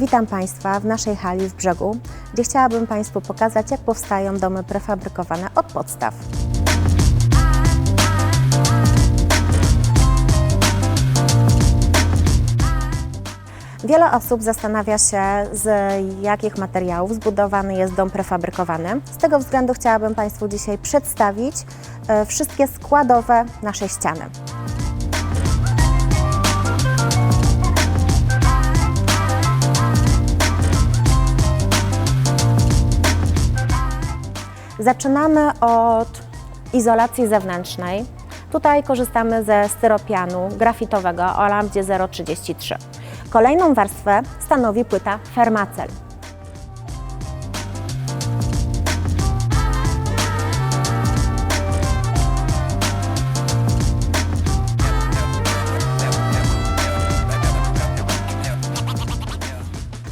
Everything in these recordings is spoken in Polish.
Witam Państwa w naszej hali w Brzegu, gdzie chciałabym Państwu pokazać, jak powstają domy prefabrykowane od podstaw. Wiele osób zastanawia się, z jakich materiałów zbudowany jest dom prefabrykowany. Z tego względu chciałabym Państwu dzisiaj przedstawić e, wszystkie składowe naszej ściany. Zaczynamy od izolacji zewnętrznej. Tutaj korzystamy ze styropianu grafitowego o lambdzie 033. Kolejną warstwę stanowi płyta Fermacel.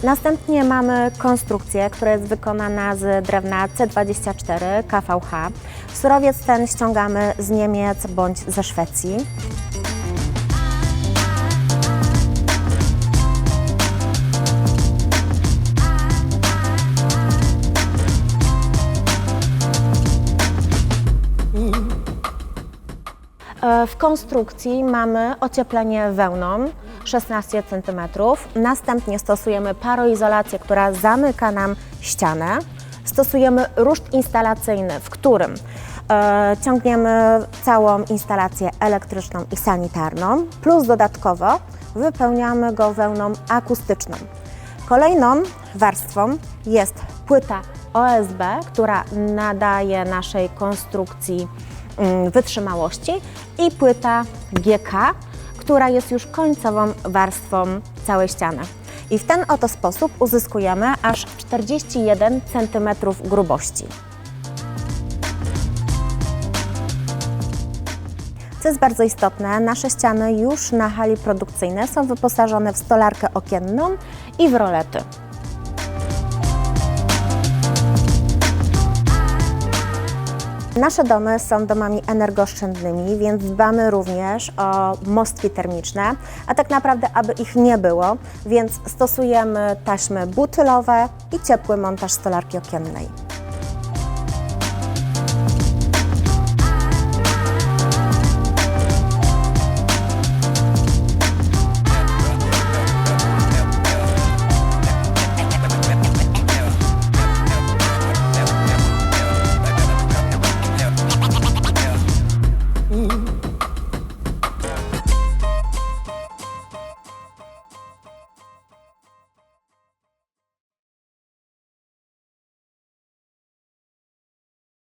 Następnie mamy konstrukcję, która jest wykonana z drewna C24 KVH. Surowiec ten ściągamy z Niemiec bądź ze Szwecji. W konstrukcji mamy ocieplenie wełną 16 cm. Następnie stosujemy paroizolację, która zamyka nam ścianę. Stosujemy ruszt instalacyjny, w którym e, ciągniemy całą instalację elektryczną i sanitarną, plus dodatkowo wypełniamy go wełną akustyczną. Kolejną warstwą jest płyta OSB, która nadaje naszej konstrukcji wytrzymałości i płyta GK, która jest już końcową warstwą całej ściany. I w ten oto sposób uzyskujemy aż 41 cm grubości. Co jest bardzo istotne, nasze ściany już na hali produkcyjnej są wyposażone w stolarkę okienną i w rolety. Nasze domy są domami energooszczędnymi, więc dbamy również o mostki termiczne, a tak naprawdę, aby ich nie było, więc stosujemy taśmy butylowe i ciepły montaż stolarki okiennej.